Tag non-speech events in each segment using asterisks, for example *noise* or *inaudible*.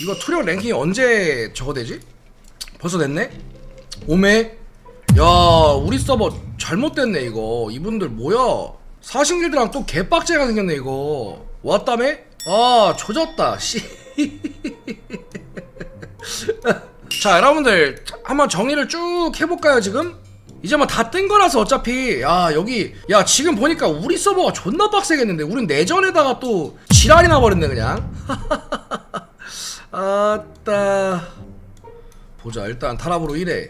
이거 투력 랭킹이 언제 저거 되지? 벌써 됐네? 오메? 야 우리 서버 잘못됐네 이거 이분들 뭐야 사신길드랑 또 개빡제가 생겼네 이거 왔다며? 아 조졌다 씨 *laughs* 자 여러분들 한번 정리를 쭉 해볼까요 지금? 이제 뭐 다 뜬 거라서 어차피 야 여기 야 지금 보니까 우리 서버가 존나 빡세겠는데 우린 내전에다가 또 지랄이 나버렸네 그냥 *laughs* 아따. 보자 일단 타랍으로 1회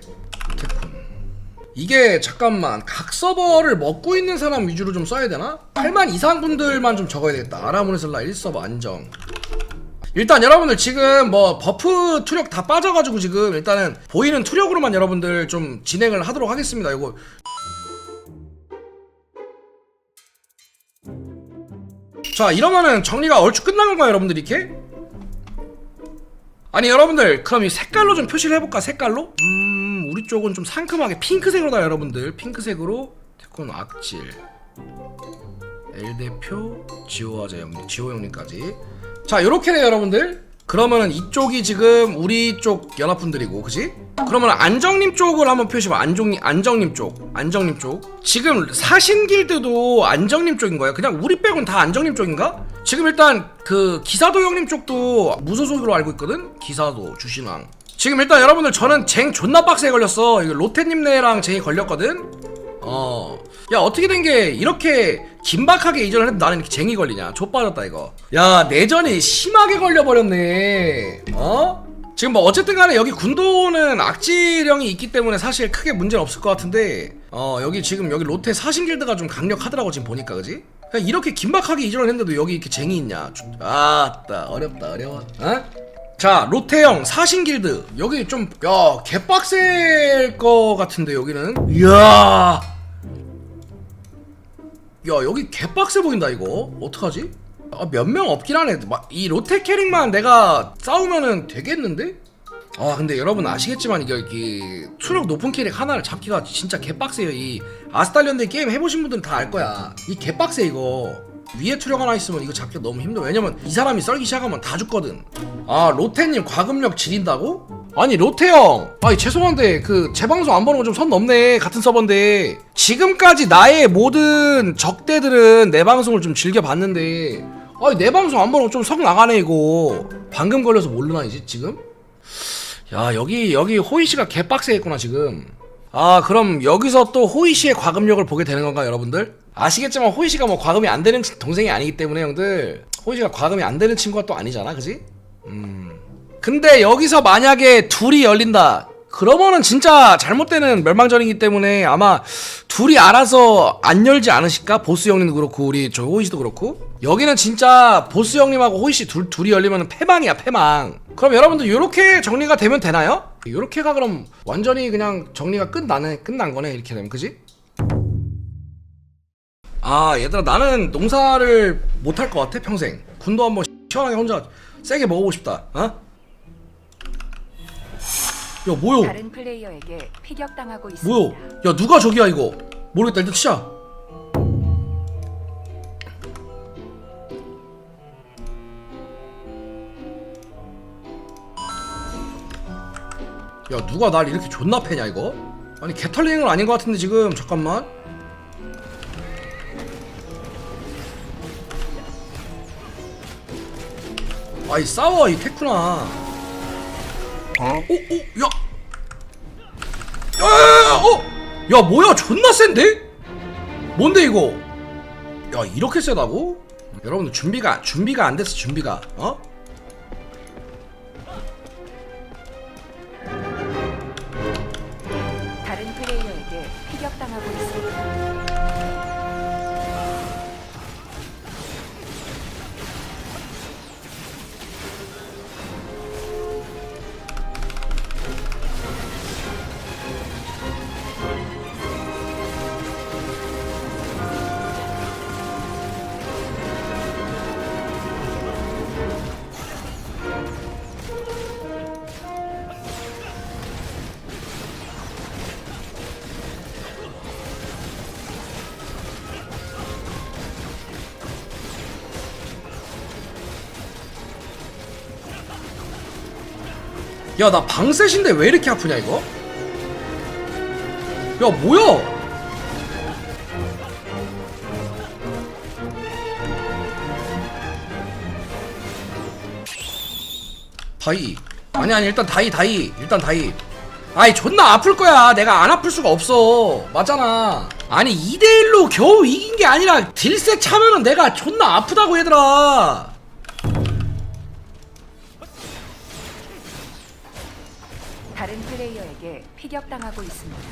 태쿤 이게 잠깐만 각 서버를 먹고 있는 사람 위주로 좀 써야 되나? 8만 이상 분들만 좀 적어야 되겠다. 아라모네슬라 1서버 안정. 일단 여러분들 지금 뭐 버프 투력 다 빠져가지고 지금 일단은 보이는 투력으로만 여러분들 좀 진행을 하도록 하겠습니다. 이거. 자 이러면은 정리가 얼추 끝난 건가요 여러분들 이렇게? 아니 여러분들 그럼 이 색깔로 좀 표시를 해볼까 색깔로? 음 우리 쪽은 좀 상큼하게 핑크색으로다 여러분들. 핑크색으로 태권 악질. L대표 지호화자 형님 지호 형님까지. 자 요렇게네 여러분들. 그러면은 이쪽이 지금 우리 쪽 연합분들이고 그지? 그러면 안정님 쪽을 한번 표시해봐. 안정님 안정님 쪽. 안정님 쪽. 지금 사신길드도 안정님 쪽인 거야 그냥 우리 빼곤 다 안정님 쪽인가? 지금 일단 그 기사도 형님 쪽도 무소속으로 알고 있거든 기사도 주신왕 지금 일단 여러분들 저는 쟁 존나 빡세게 걸렸어 이거 로테님네랑 쟁이 걸렸거든 어. 야, 어떻게 된 게 이렇게 긴박하게 이전을 했는데 나는 이렇게 쟁이 걸리냐? 좆빠졌다, 이거. 야, 내전이 심하게 걸려버렸네. 어? 지금 뭐 어쨌든 간에 여기 군도는 악질형이 있기 때문에 사실 크게 문제는 없을 것 같은데 어 여기 지금 여기 로테 사신길드가 좀 강력하더라고 지금 보니까 그지? 그냥 이렇게 긴박하게 이전을 했는데도 여기 이렇게 쟁이 있냐? 아따 어렵다 어려워. 어? 자 로테형 사신길드. 여기 좀야 개빡셀 것 같은데 여기는. 이야! 야 여기 개빡세 보인다 이거. 어떡하지? 아, 몇 명 없긴 하네. 막 이 로테 캐릭만 내가 싸우면은 되겠는데? 아 근데 여러분 아시겠지만 이게, 이게 수력 높은 캐릭 하나를 잡기가 진짜 개빡세요. 이 아스탈리언데 게임 해보신 분들은 다 알 거야. 이 개빡세 이거. 위에 투력 하나 있으면 이거 잡기가 너무 힘들어. 왜냐면 이 사람이 썰기 시작하면 다 죽거든. 아 로테님 과금력 지린다고? 아니 로테 형! 아니 죄송한데 그제 방송 안 보는 거 좀 선 넘네 같은 서버인데. 지금까지 나의 모든 적대들은 내 방송을 좀 즐겨봤는데. 아니 내 방송 안 보는 거좀석 나가네 이거. 방금 걸려서 모르나 이제 지금? 야 여기 여기 호이 씨가 개빡세겠구나 지금. 아 그럼 여기서 또 호이 씨의 과금력을 보게 되는 건가 여러분들? 아시겠지만 호이 씨가 뭐 과금이 안 되는 친- 동생이 아니기 때문에 형들 호이 씨가 과금이 안 되는 친구가 또 아니잖아, 그지? 음. 근데 여기서 만약에 둘이 열린다. 그러면은 진짜 잘못되는 멸망전이기 때문에 아마 둘이 알아서 안 열지 않으실까? 보스 형님도 그렇고 우리 저 호이 씨도 그렇고 여기는 진짜 보스 형님하고 호이 씨 둘, 둘이 열리면 패망이야 패망 그럼 여러분들 이렇게 정리가 되면 되나요? 이렇게가 그럼 완전히 그냥 정리가 끝나네 끝난 거네 이렇게 되면 그지? 아 얘들아 나는 농사를 못 할 것 같아 평생 군도 한번 시원하게 혼자 세게 먹어보고 싶다 어? 야 뭐야 다른 플레이어에게 피격당하고 있습니다. 뭐야? 야 누가 저기야 이거? 모르겠다 일단 치자. 야 누가 날 이렇게 존나 패냐 이거? 아니 개털리는 아닌 것 같은데 지금 잠깐만. 아이 싸워 이 테쿠나. 어? 오, 오, 야. 야야야 어? 야 뭐야 존나 센데? 뭔데 이거? 야 이렇게 세다고? 여러분들 준비가 준비가 안 됐어 준비가 어? 피격당하고 있습니다. 야 나 방셋인데 왜 이렇게 아프냐 이거? 야 뭐야? 다이. 아니 아니 일단 다이 다이. 일단 다이. 아이 존나 아플 거야. 내가 안 아플 수가 없어. 맞잖아. 아니 2대1로 겨우 이긴 게 아니라 딜셋 차면은 내가 존나 아프다고 얘들아 다른 플레이어에게 피격당하고 있습니다.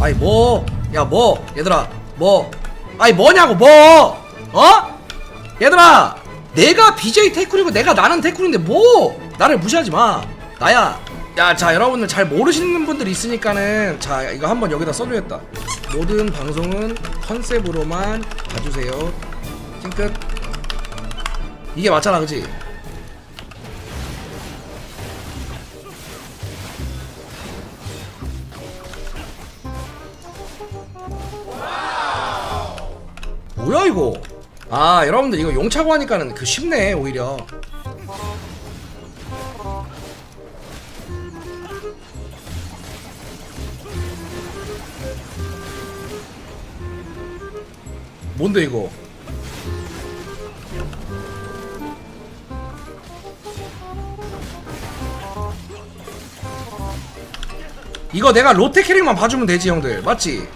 아이 뭐? 야 뭐? 얘들아 뭐? 아이 뭐냐고 뭐? 어? 얘들아 내가 BJ 태쿨이고 내가 나는 태쿨인데 뭐? 나를 무시하지 마 나야 야 자 여러분들 잘 모르시는 분들 있으니까는 자 이거 한번 여기다 써주겠다. 모든 방송은 컨셉으로만 봐주세요. 찡끝 이게 맞잖아 그지? 뭐야 이거? 아 여러분들 이거 용차고 하니까는 그 쉽네 오히려 뭔데 이거 이거 내가 롯데 캐릭만 봐주면 되지 형들 맞지?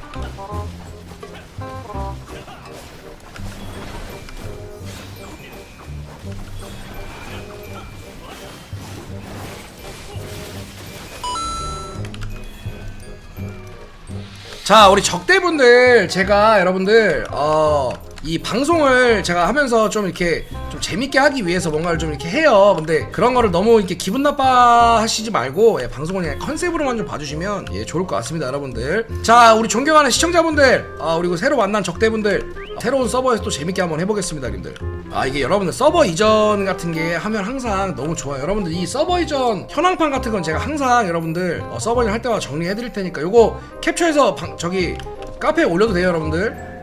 자 우리 적대분들 제가 여러분들 어 이 방송을 제가 하면서 좀 이렇게 좀 재밌게 하기 위해서 뭔가를 좀 이렇게 해요. 근데 그런 거를 너무 이렇게 기분 나빠 하시지 말고 예, 방송을 그냥 컨셉으로만 좀 봐주시면 예 좋을 것 같습니다 여러분들. 자 우리 존경하는 시청자분들 아 그리고 새로 만난 적대분들 새로운 서버에서 또 재밌게 한번 해보겠습니다 님들. 아 이게 여러분들 서버 이전 같은 게 하면 항상 너무 좋아요. 여러분들 이 서버 이전 현황판 같은 건 제가 항상 여러분들 어, 서버 이전 할 때마다 정리해 드릴 테니까 요거 캡처해서 방, 저기 카페에 올려도 돼요 여러분들